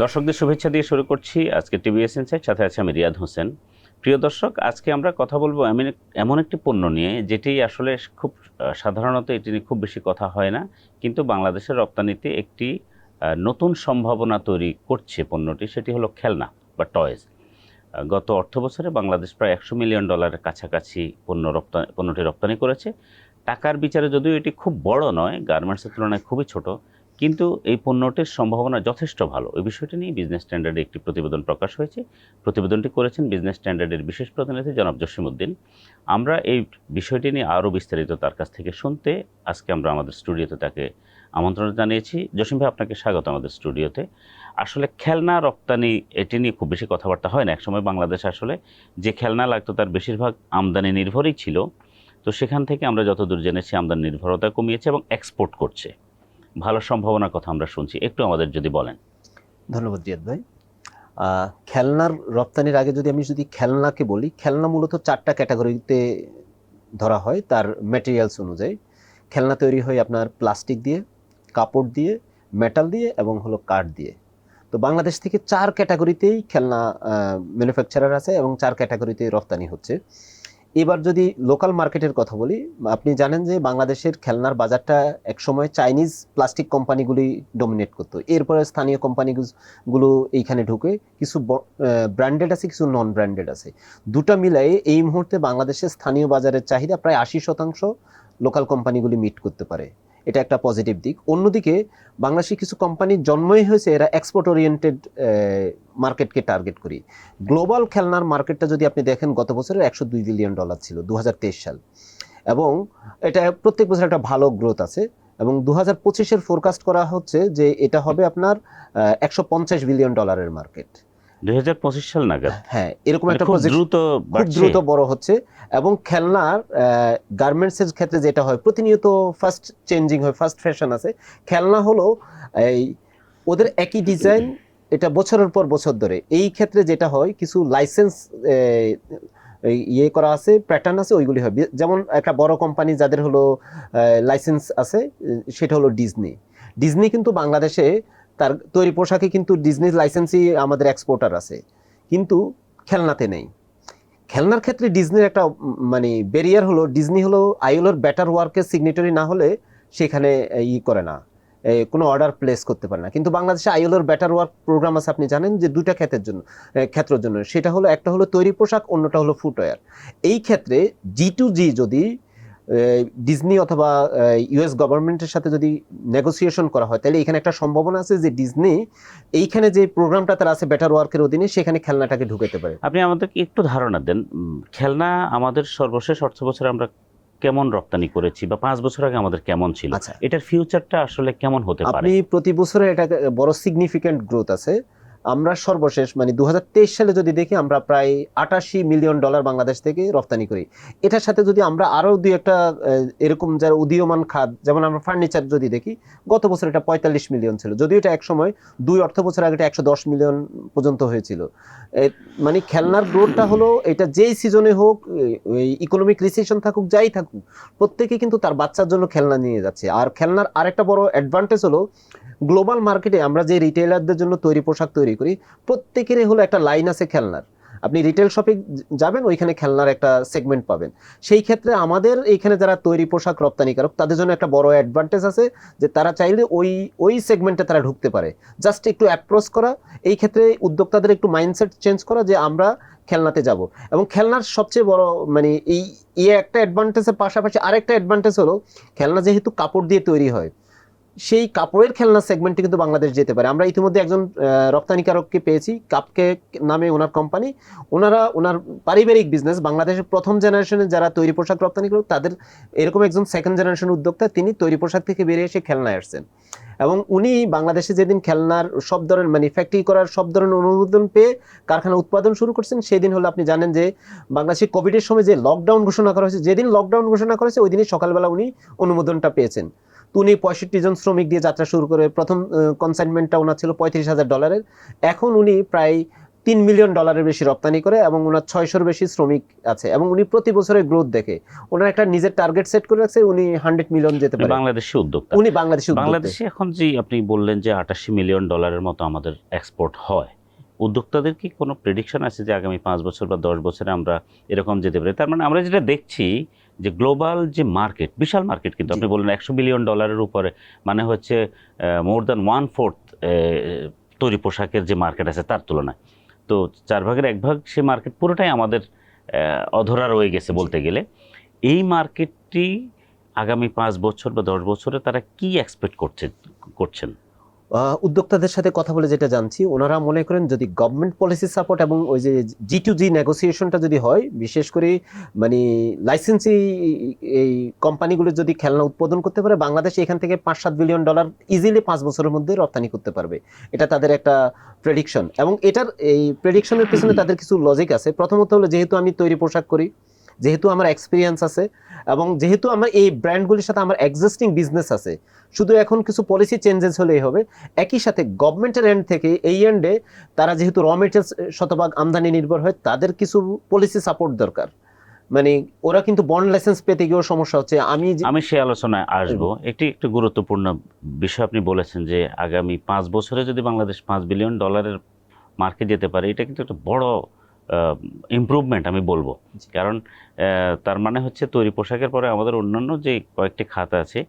দর্শকদের শুভেচ্ছা দিয়ে শুরু করছি আজকে টিভিএস ইনসাইট সাথে আছে আমি রিয়াদ হোসেন। প্রিয় দর্শক, আজকে আমরা কথা বলব এমন এমন একটি পণ্য নিয়ে, যেটি আসলে খুব সাধারণত এটি নিয়ে খুব বেশি কথা হয় না, কিন্তু বাংলাদেশের রপ্তানিতে একটি নতুন সম্ভাবনা তৈরি করছে পণ্যটি, সেটি হলো খেলনা বা টয়েস গত অর্থ বছরে বাংলাদেশ প্রায় একশো মিলিয়ন ডলারের কাছাকাছি পণ্য রপ্তানি পণ্যটি রপ্তানি করেছে। টাকার বিচারে যদিও এটি খুব বড় নয় গার্মেন্টসের তুলনায় খুবই ছোট কিন্তু এই পণ্যটির সম্ভাবনা যথেষ্ট ভালো। এই বিষয়টি নিয়ে বিজনেস স্ট্যান্ডার্ডে একটি প্রতিবেদন প্রকাশ হয়েছে। প্রতিবেদনটি করেছেন বিজনেস স্ট্যান্ডার্ডের বিশেষ প্রতিনিধি জনাব জসিমউদ্দিন। আমরা এই বিষয়টি নিয়ে আরও বিস্তারিত তার কাছ থেকে শুনতে আজকে আমরা আমাদের স্টুডিওতে তাকে আমন্ত্রণ জানিয়েছি। জসিম ভাই, আপনাকে স্বাগত আমাদের স্টুডিওতে। আসলে খেলনা, রপ্তানি, এটি নিয়ে খুব বেশি কথাবার্তা হয় না। একসময় বাংলাদেশ আসলে যে খেলনা লাগতো তার বেশিরভাগ আমদানি নির্ভরই ছিল। তো সেখান থেকে আমরা যতদূর জেনেছি, আমদানি নির্ভরতা কমিয়েছে এবং এক্সপোর্ট করছে। ভালো সম্ভাবনার কথা আমরা শুনছি। একটু আমাদের যদি বলেন। ধন্যবাদ জিয়াদ ভাই। খেলনার রপ্তানির আগে যদি আমি যদি খেলনাকে বলি, খেলনা মূলত চারটা ক্যাটাগরিতে ধরা হয় তার ম্যাটেরিয়ালস অনুযায়ী। খেলনা তৈরি হয় আপনার প্লাস্টিক দিয়ে, কাপড় দিয়ে মেটাল দিয়ে এবং হলো কাঠ দিয়ে। তো বাংলাদেশ থেকে চার ক্যাটাগরিতেই খেলনা ম্যানুফ্যাকচারার আছে এবং চার ক্যাটাগরিতে রপ্তানি হচ্ছে। এবার যদি লোকাল মার্কেটের কথা বলি, আপনি জানেন যে বাংলাদেশের খেলনার বাজারটা একসময় চাইনিজ প্লাস্টিক কোম্পানিগুলি ডমিনেট করতো। এরপরে স্থানীয় কোম্পানিগুলো এইখানে ঢুকে কিছু ব্র্যান্ডেড আছে, কিছু নন ব্র্যান্ডেড আছে। দুটা মিলাই এই মুহূর্তে বাংলাদেশের স্থানীয় বাজারের চাহিদা প্রায় আশি শতাংশ লোকাল কোম্পানিগুলি মিট করতে পারে। এটা একটা পজিটিভ দিক। অন্যদিকে বাংলাদেশি কিছু কোম্পানির জন্মই হয়েছে, এরা এক্সপোর্ট ওরিয়েন্টেড মার্কেটকে টার্গেট করি। গ্লোবাল খেলনার মার্কেটটা যদি আপনি দেখেন, গত বছরের একশো দুই বিলিয়ন ডলার ছিল দু হাজার তেইশ সাল। এবং এটা প্রত্যেক বছর একটা ভালো গ্রোথ আছে। এবং দু হাজার পঁচিশের ফোরকাস্ট করা হচ্ছে যে এটা হবে আপনার একশো পঞ্চাশ বিলিয়ন ডলারের মার্কেট দুই হাজার পঁচিশ সাল নাগাদ। হ্যাঁ এরকম মানে একটা projection- দ্রুত খুব দ্রুত বড় হচ্ছে এবং খেলনার গার্মেন্টসের ক্ষেত্রে যেটা হয় প্রতিনিয়ত ফার্স্ট চেঞ্জিং হয় ফার্স্ট ফ্যাশন আছে। খেলনা হলো এই ওদের একই ডিজাইন এটা বছরের পর বছর ধরে। এই ক্ষেত্রে যেটা হয় কিছু লাইসেন্স ইয়ে করা আছে প্যাটার্ন আছে ওইগুলি হয়। যেমন একটা বড় কোম্পানি যাদের হলো লাইসেন্স আছে সেটা হলো ডিজনি ডিজনি কিন্তু বাংলাদেশে তার তৈরি পোশাকে কিন্তু ডিজনি লাইসেন্সই আমাদের এক্সপোর্টার আছে। কিন্তু খেলনাতে নেই। খেলনার ক্ষেত্রে ডিজনির একটা মানে ব্যারিয়ার হলো ডিজনি হলো আইওলোর ব্যাটার ওয়ার্কের সিগনেটরি না হলে সেখানে ই করে না। কোনো অর্ডার প্লেস করতে পারে না। কিন্তু বাংলাদেশে আইওলোর ব্যাটার ওয়ার্ক প্রোগ্রাম আছে, আপনি জানেন যে দুইটা ক্ষেত্রের জন্য ক্ষেত্রের জন্য। সেটা হলো, একটা হলো তৈরি পোশাক, অন্যটা হলো ফুটওয়্যার এই ক্ষেত্রে জি টু জি যদি ডিজনি অথবা ইউএস গভর্নমেন্টের সাথে যদি নেগোসিয়েশন করা হয় তাহলে এখানে একটা সম্ভাবনা আছে যে ডিজনি এইখানে যে প্রোগ্রামটা তার আছে বেটার ওয়ার্কের অধীনে সেখানে খেলনাটাকে ঢুকাতে পারে। আপনি আমাদেরকে একটু ধারণা দেন খেলনা আমাদের সর্বশেষ অর্থ বছরে আমরা কেমন রপ্তানি করেছি বা পাঁচ বছর আগে আমাদের কেমন ছিল? আচ্ছা। এটার ফিউচারটা আসলে কেমন হতে পারে? আপনি প্রতি বছরে এটা বড় সিগনিফিক্যান্ট গ্রোথ আছে। আমরা সর্বশেষ মানে দু হাজার তেইশ সালে যদি দেখি, আমরা প্রায় আটাশি মিলিয়ন ডলার বাংলাদেশ থেকে রপ্তানি করি। এটার সাথে যদি আমরা আরও দুই একটা এরকম যারা উদীয়মান খাত যেমন আমরা ফার্নিচার যদি দেখি, গত বছর এটা পঁয়তাল্লিশ মিলিয়ন ছিল। যদিও এটা একসময় দুই অর্থ বছর আগে এটা একশো দশ মিলিয়ন পর্যন্ত হয়েছিল। মানে খেলনার গ্রোথটা হলো এটা যেই সিজনে হোক ইকোনমিক রিসেশন থাকুক, যাই থাকুক, প্রত্যেকে কিন্তু তার বাচ্চার জন্য খেলনা নিয়ে যাচ্ছে। আর খেলনার আরেকটা বড় অ্যাডভান্টেজ হলো গ্লোবাল মার্কেটে আমরা যে রিটেলারদের জন্য তৈরি পোশাক তৈরি করি, প্রত্যেকেরই হলো একটা লাইন আছে খেলনার। আপনি রিটেল শপে যাবেন, ওইখানে খেলনার একটা সেগমেন্ট পাবেন। সেই ক্ষেত্রে আমাদের এইখানে যারা তৈরি পোশাক রপ্তানিকারক, তাদের জন্য একটা বড় অ্যাডভান্টেজ আছে যে তারা চাইলে ওই ওই সেগমেন্টে তারা ঢুকতে পারে। জাস্ট একটু অ্যাপ্রোচ করা, এই ক্ষেত্রে উদ্যোক্তাদের একটু মাইন্ডসেট চেঞ্জ করা যে আমরা খেলনাতে যাব। এবং খেলনার সবচেয়ে বড় মানে এই একটা অ্যাডভান্টেজের পাশাপাশি আরেকটা অ্যাডভান্টেজ হলো, খেলনা যেহেতু কাপড় দিয়ে তৈরি হয় সেই কাপড়ের খেলনা সেগমেন্টে কিন্তু বাংলাদেশ যেতে পারে। আমরা ইতিমধ্যে একজন রপ্তানিকারককে পেয়েছি, কাপকে নামে ওনার কোম্পানি ওনারা, ওনার পারিবারিক বিজনেস বাংলাদেশের প্রথম জেনারেশনে যারা তৈরি পোশাক রপ্তানি করুক তাদের এরকম একজন সেকেন্ড জেনারেশন উদ্যোক্তা, তিনি তৈরি পোশাক থেকে বেরিয়ে এসে খেলনায় আসছেন। এবং উনি বাংলাদেশে যেদিন খেলনার সব ধরনের মানে ফ্যাক্টরি করার সব ধরনের অনুমোদন পেয়ে কারখানা উৎপাদন শুরু করছেন, সেদিন হলো আপনি জানেন যে বাংলাদেশে কোভিডের সময় যে লকডাউন ঘোষণা করা হয়েছে, যেদিন লকডাউন ঘোষণা করেছে ওই দিনই সকালবেলা উনি অনুমোদনটা পেয়েছেন। তো উনি পঁয়ষট্টি জন শ্রমিক দিয়ে যাত্রা শুরু করে। প্রথম কনসাইনমেন্টটা ওনার ছিল পঁয়ত্রিশ হাজার ডলারের এখন উনি প্রায় তিন মিলিয়ন ডলারের বেশি রপ্তানি করে এবং ওনার ছয়শোর বেশি শ্রমিক আছে এবং উনি প্রতি বছরে গ্রোথ দেখে। ওনার একটা নিজের টার্গেট সেট করে রাখছে উনি হান্ড্রেড মিলিয়ন যেতে পারে। বাংলাদেশি উদ্যোক্তা। উনি বাংলাদেশি বাংলাদেশে এখন যে আপনি বললেন যে আটাশি মিলিয়ন ডলারের মতো আমাদের এক্সপোর্ট হয় উদ্যোক্তাদের কি কোনো প্রেডিকশন আছে যে আগামী পাঁচ বছর বা দশ বছরে আমরা এরকম যেতে পারি? তার মানে আমরা যেটা দেখছি যে গ্লোবাল যে মার্কেট বিশাল মার্কেট কিন্তু আপনি বললেন একশো বিলিয়ন ডলারের উপরে মানে হচ্ছে মোর দ্যান ওয়ান ফোর্থ তৈরি পোশাকের যে মার্কেট আছে তার তুলনায়। তো চার ভাগের এক ভাগ সে মার্কেট পুরোটাই আমাদের অধরা রয়ে গেছে বলতে গেলে। এই মার্কেটটি আগামী পাঁচ বছর বা দশ বছরে তারা কি এক্সপেক্ট করছে করছেন? উদ্যোক্তাদের সাথে কথা বলে যেটা জানছি, ওনারা মনে করেন যদি গভর্নমেন্ট পলিসি সাপোর্ট এবং ওই যে জি টু জি নেগোসিয়েশনটা যদি হয়, বিশেষ করে মানে লাইসেন্সি এই কোম্পানিগুলো যদি খেলনা উৎপাদন করতে পারে, বাংলাদেশ এখান থেকে পাঁচ সাত বিলিয়ন ডলার ইজিলি পাঁচ বছরের মধ্যে রপ্তানি করতে পারবে। এটা তাদের একটা প্রেডিকশন এবং এটার এই প্রেডিকশনের পিছনে তাদের কিছু লজিক আছে। প্রথমত হলো, যেহেতু আমি তৈরি পোশাক করি যেহেতু আমার এক্সপিরিয়েন্স আছে এবং যেহেতু আমার এই ব্র্যান্ডগুলির সাথে আমার এক্সিস্টিং বিজনেস আছে, শুধু এখন কিছু পলিসি চেঞ্জেস হলেই হবে। একই সাথে গভর্নমেন্টের এন্ড থেকে এই এন্ডে তারা যেহেতু র মেটেরিয়ালস শতভাগ আমদানি নির্ভর হয়, তাদের কিছু পলিসি সাপোর্ট দরকার। মানে ওরা কিন্তু বন্ড লাইসেন্স পেতে গিয়েও সমস্যা হচ্ছে। আমি আমি সেই আলোচনায় আসব। একটি, একটু গুরুত্বপূর্ণ বিষয় আপনি বলেছেন যে আগামী পাঁচ বছরে যদি বাংলাদেশ পাঁচ বিলিয়ন ডলারের মার্কেট যেতে পারে, এটা কিন্তু একটা বড় ইমপ্রুভমেন্ট আমি বলব। কারণ তার মানে হচ্ছে তৈরি পোশাকের পরে আমাদের অন্যান্য যে কয়েকটি খাত আছে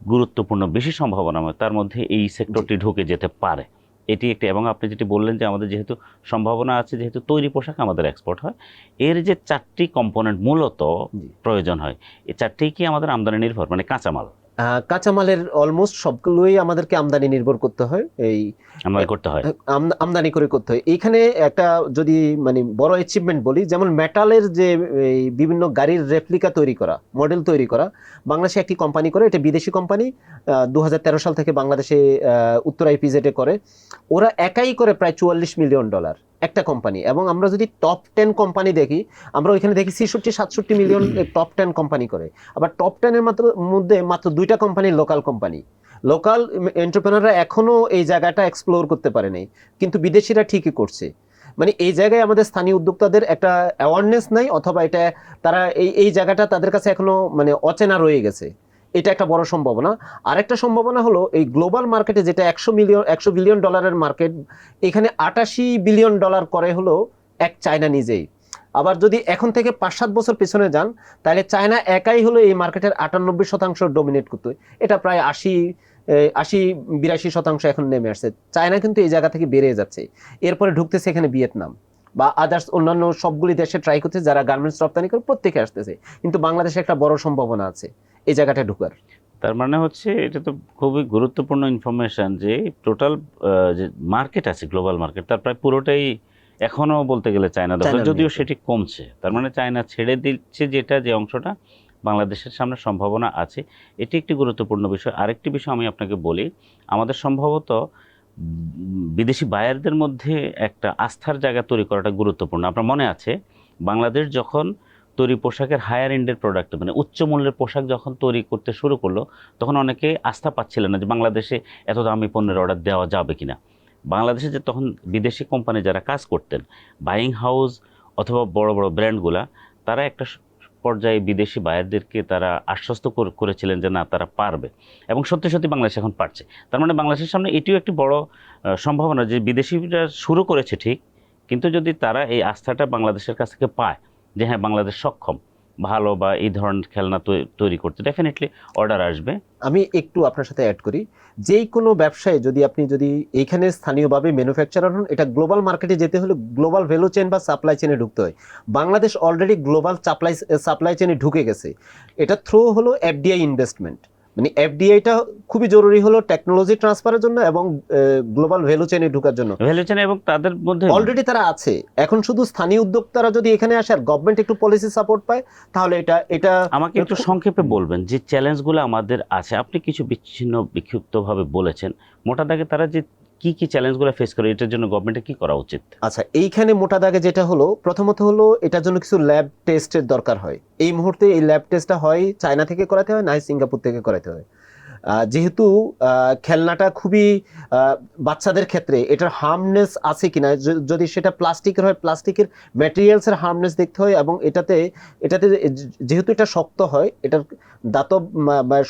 গুরুত্বপূর্ণ বেশি সম্ভাবনা তার মধ্যে এই সেক্টরটি ঢুকে যেতে পারে। এটি একটি এবং আপনি যেটি বললেন যে আমাদের যেহেতু সম্ভাবনা আছে যেহেতু তৈরি পোশাক আমাদের এক্সপোর্ট হয় এর যে চারটি কম্পোনেন্ট মূলত প্রয়োজন হয় এই চারটেই কি আমাদের আমদানি নির্ভর মানে কাঁচামাল? কাঁচামালের অলমোস্ট সবগুলোই আমাদেরকে আমদানি নির্ভর করতে হয়। এই করতে হয়। আম- আমদানি করে করতে হয়। এইখানে একটা যদি মানে বড় অ্যাচিভমেন্ট বলি যেমন মেটালের যে এই বিভিন্ন গাড়ির রেপ্লিকা তৈরি করা মডেল তৈরি করা বাংলাদেশে একটি কোম্পানি করে এটা বিদেশি কোম্পানি দু হাজার তেরো সাল থেকে বাংলাদেশে উত্তর আইপিজেডে করে। ওরা একাই করে প্রায় চুয়াল্লিশ মিলিয়ন ডলার একটা কোম্পানি এবং আমরা যদি টপ টেন কোম্পানি দেখি, আমরা ওইখানে দেখি ছেষট্টি, সাতষট্টি মিলিয়ন টপ টেন কোম্পানি করে। আবার টপ টেনের মাত্র মধ্যে মাত্র দুইটা কোম্পানি লোকাল কোম্পানি লোকাল এন্টারপ্রেনাররা এখনও এই জায়গাটা এক্সপ্লোর করতে পারে নাই। কিন্তু বিদেশিরা ঠিকই করছে। মানে এই জায়গায় আমাদের স্থানীয় উদ্যোক্তাদের একটা অ্যাওয়ারনেস নাই, অথবা এটা তারা এই এই জায়গাটা তাদের কাছে এখনও মানে অচেনা রয়ে গেছে। এটা একটা বড় সম্ভাবনা। আরেকটা সম্ভাবনা হলো এই গ্লোবাল মার্কেটে যেটা একশো মিলিয়ন, একশো বিলিয়ন ডলারের মার্কেট, এখানে আটাশি বিলিয়ন ডলার করে হলো এক চায়না নিজেই। আবার যদি এখন থেকে পাঁচ সাত বছর পেছনে যান, তাহলে চায়না একাই হলো এই মার্কেটের আটানব্বই শতাংশ ডোমিনেট করতে। এটা প্রায় আশি আশি বিরাশি শতাংশ এখন নেমে আসছে। চায়না কিন্তু এই জায়গা থেকে বেড়ে যাচ্ছে। এরপরে ঢুকতেছে এখানে ভিয়েতনাম বা আদার্স অন্যান্য সবগুলি দেশে ট্রাই করছে যারা গার্মেন্টস রপ্তানি করে প্রত্যেকে আসতেছে। কিন্তু বাংলাদেশে একটা বড় সম্ভাবনা আছে। এই জায়গাটা ঢুকার। তার মানে হচ্ছে এটা তো খুবই গুরুত্বপূর্ণ ইনফরমেশন যে টোটাল যে মার্কেট আছে গ্লোবাল মার্কেট তার প্রায় পুরোটাই এখনও বলতে গেলে চায়না দখল যদিও সেটি কমছে তার মানে চায়না ছেড়ে দিচ্ছে যেটা যে অংশটা বাংলাদেশের সামনে সম্ভাবনা আছে এটি একটি গুরুত্বপূর্ণ বিষয়। আরেকটি বিষয় আমি আপনাকে বলি আমাদের সম্ভবত বিদেশি বায়ারদের মধ্যে একটা আস্থার জায়গা তৈরি করাটা গুরুত্বপূর্ণ। আপনার মনে আছে বাংলাদেশ যখন তৈরি পোশাকের হায়ার এন্ডের প্রোডাক্ট মানে উচ্চ মূল্যের পোশাক যখন তৈরি করতে শুরু করল, তখন অনেকে আস্থা পাচ্ছিলেন না যে বাংলাদেশে এত দামি পণ্যের অর্ডার দেওয়া যাবে কি না বাংলাদেশে যে তখন বিদেশি কোম্পানি যারা কাজ করতেন বাইং হাউস অথবা বড় বড় ব্র্যান্ডগুলা তারা একটা পর্যায়ে বিদেশি বায়ারদেরকে তারা আশ্বস্ত কর- করেছিলেন যে না, তারা পারবে। এবং সত্যি সত্যি বাংলাদেশ এখন পারছে। তার মানে বাংলাদেশের সামনে এটিও একটি বড় সম্ভাবনা যে বিদেশিরা শুরু করেছে ঠিক, কিন্তু যদি তারা এই আস্থাটা বাংলাদেশের কাছ থেকে পায় যে হ্যাঁ বাংলাদেশ সক্ষম, ভালো বা এই ধরনের খেলনা তৈরি করতে ডেফিনেটলি অর্ডার আসবে। আমি একটু আপনার সাথে অ্যাড করি যে কোনো ব্যবসায় যদি আপনি যদি এইখানে স্থানীয়ভাবে ম্যানুফ্যাকচারার হন, এটা গ্লোবাল মার্কেটে যেতে হলে গ্লোবাল ভ্যালু চেন বা সাপ্লাই চেনে ঢুকতে হয়। Bangladesh already global supply supply চেনে ঢুকে গেছে। এটা থ্রো হলো এফডিআই ইনভেস্টমেন্ট মানে এফডিআইটা খুবই জরুরি হলো টেকনোলজি ট্রান্সফারের জন্য এবং গ্লোবাল ভ্যালু চেনে ঢোকার জন্য। ভ্যালু চেন এবং তাদের মধ্যে অলরেডি তারা আছে। এখন শুধু স্থানীয় উদ্যোক্তারা যদি এখানে আসে আর গভর্নমেন্ট একটু পলিসি সাপোর্ট পায় তাহলে এটা এটা আমাকে একটু সংক্ষেপে বলবেন যে চ্যালেঞ্জগুলো আমাদের আছে। আপনি কিছু বিচ্ছিন্ন বিক্ষিপ্তভাবে বলেছেন। মোটা দাগে তারা যে কি কি চ্যালেঞ্জগুলো ফেস করে, এটার জন্য গভর্নমেন্টের কি করা উচিত? আচ্ছা এইখানে মোটা দাগে যেটা হলো, প্রথমত হলো এটার জন্য কিছু ল্যাব টেস্টের দরকার হয়। এই মুহূর্তে এই ল্যাব টেস্টটা হয় চায়না থেকে করাতে হয়, না সিঙ্গাপুর থেকে করাতে হয়। যেহেতু খেলনাটা খুবই বাচ্চাদের ক্ষেত্রে এটার হার্মনেস আছে কিনা? যদি সেটা প্লাস্টিকের হয়, প্লাস্টিকের ম্যাটেরিয়ালসের হার্মনেস দেখতে হয় এবং এটাতে এটাতে যেহেতু এটা শক্ত হয়, এটার দাতব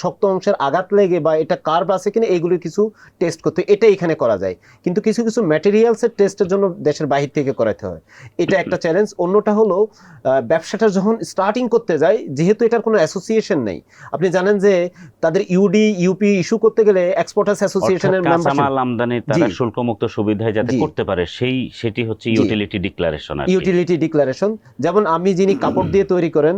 শক্ত অংশের আঘাত লেগে বা এটা কার্ভ আছে কিনা এইগুলো কিছু টেস্ট করতে। এটা এখানে করা যায়। কিন্তু কিছু কিছু ম্যাটেরিয়ালসের টেস্টের জন্য দেশের বাহির থেকে করাতে হয়। এটা একটা চ্যালেঞ্জ অন্যটা হলো ব্যবসাটা যখন স্টার্টিং করতে যায়, যেহেতু এটার কোনো অ্যাসোসিয়েশন নেই। আপনি জানেন যে, তাদের ইউডি ইউপি ইস্যু করতে গেলে এক্সপোর্টার্স অ্যাসোসিয়েশনের মেম্বারশিপ কাঁচামাল আমদানি তারা শুল্কমুক্ত সুবিধায় যাতে করতে পারে সেই সেটি হচ্ছে ইউটিলিটি ডিক্লারেশন আর ইউটিলিটি ডিক্লারেশন যেমন আমি যিনি কাপড় দিয়ে তৈরি করেন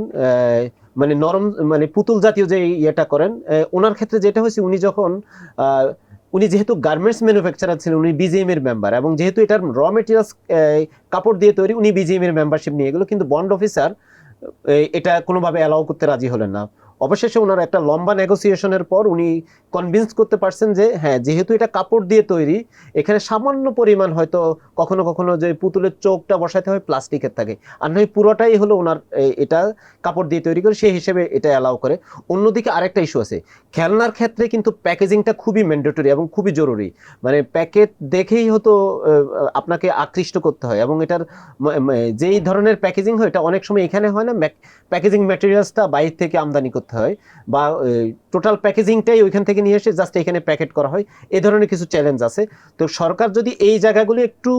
মানে নরম মানে পুতুল জাতীয় যে ইয়েটা করেন ওনার ক্ষেত্রে যেটা হয়েছে উনি যখন উনি যেহেতু গার্মেন্টস ম্যানুফ্যাকচারার ছিলেন উনি বিজিএম এর মেম্বার এবং যেহেতু এটার র মেটেরিয়ালস কাপড় দিয়ে তৈরি উনি বিজিএম এর মেম্বারশিপ নিয়ে গেল কিন্তু বন্ড অফিসার এটা কোনোভাবে অ্যালাউ করতে রাজি হলেন না। অবশেষে ওনার একটা লম্বা নেগোসিয়েশনের পর উনি কনভিন্স করতে পারছেন যে হ্যাঁ যেহেতু এটা কাপড় দিয়ে তৈরি, এখানে সামান্য পরিমাণ হয়তো কখনো কখনো যে পুতুলের চোখটা বসাতে হয় প্লাস্টিকের থাকে। আর নয়, পুরোটাই হলো ওনার এটা কাপড় দিয়ে তৈরি করে, সেই হিসেবে এটা অ্যালাউ করে। অন্যদিকে আরেকটা ইস্যু আছে। খেলনার ক্ষেত্রে কিন্তু প্যাকেজিংটা খুবই ম্যান্ডেটরি এবং খুবই জরুরি। মানে প্যাকেট দেখেই হতো আপনাকে আকৃষ্ট করতে হয় এবং এটার যেই ধরনের প্যাকেজিং হয়, এটা অনেক সময় এখানে হয় না প্যাকেজিং ম্যাটেরিয়ালসটা বাইরে থেকে আমদানি করতে হয় বা টোটাল প্যাকেজিংটাই ওইখান থেকে নিয়ে এসে জাস্ট এখানে প্যাকেট করা হয়। এই ধরনের কিছু চ্যালেঞ্জ আছে। তো সরকার যদি এই জায়গাগুলি একটু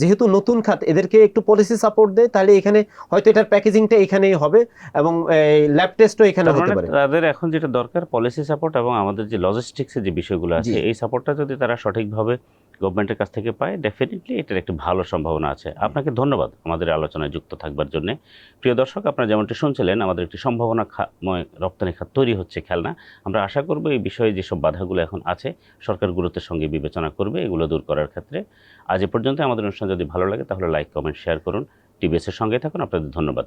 যেহেতু নতুন খাত এদেরকে একটু পলিসি সাপোর্ট দেয় তাহলে এখানে হয়তো এটার প্যাকেজিংটা এখানেই হবে এবং ল্যাব টেস্টও এখানে হতে মানে পারে। তাদের এখন যেটা দরকার পলিসি সাপোর্ট এবং আমাদের যে লজিস্টিক্সের যে বিষয়গুলো আছে এই সাপোর্টটা যদি তারা সঠিকভাবে গভর্নমেন্টের কাছ থেকে পায় ডেফিনেটলি এটার একটি ভালো সম্ভাবনা আছে। আপনাকে ধন্যবাদ আমাদের আলোচনায় যুক্ত থাকবার জন্য। প্রিয় দর্শক, আপনারা যেমনটি শুনছিলেন, আমাদের একটি সম্ভাবনা রপ্তানি খাত তৈরি হচ্ছে খেলনা। আমরা আশা করব এই বিষয়ে যেসব বাধাগুলো এখন আছে, সরকার গুরুত্বের সঙ্গে বিবেচনা করবে, এগুলো দূর করার ক্ষেত্রে। আজ এ পর্যন্ত আমাদের অনুষ্ঠান যদি ভালো লাগে, তাহলে লাইক কমেন্ট শেয়ার করুন। টিভিএসের সঙ্গে থাকুন, আপনাদের ধন্যবাদ।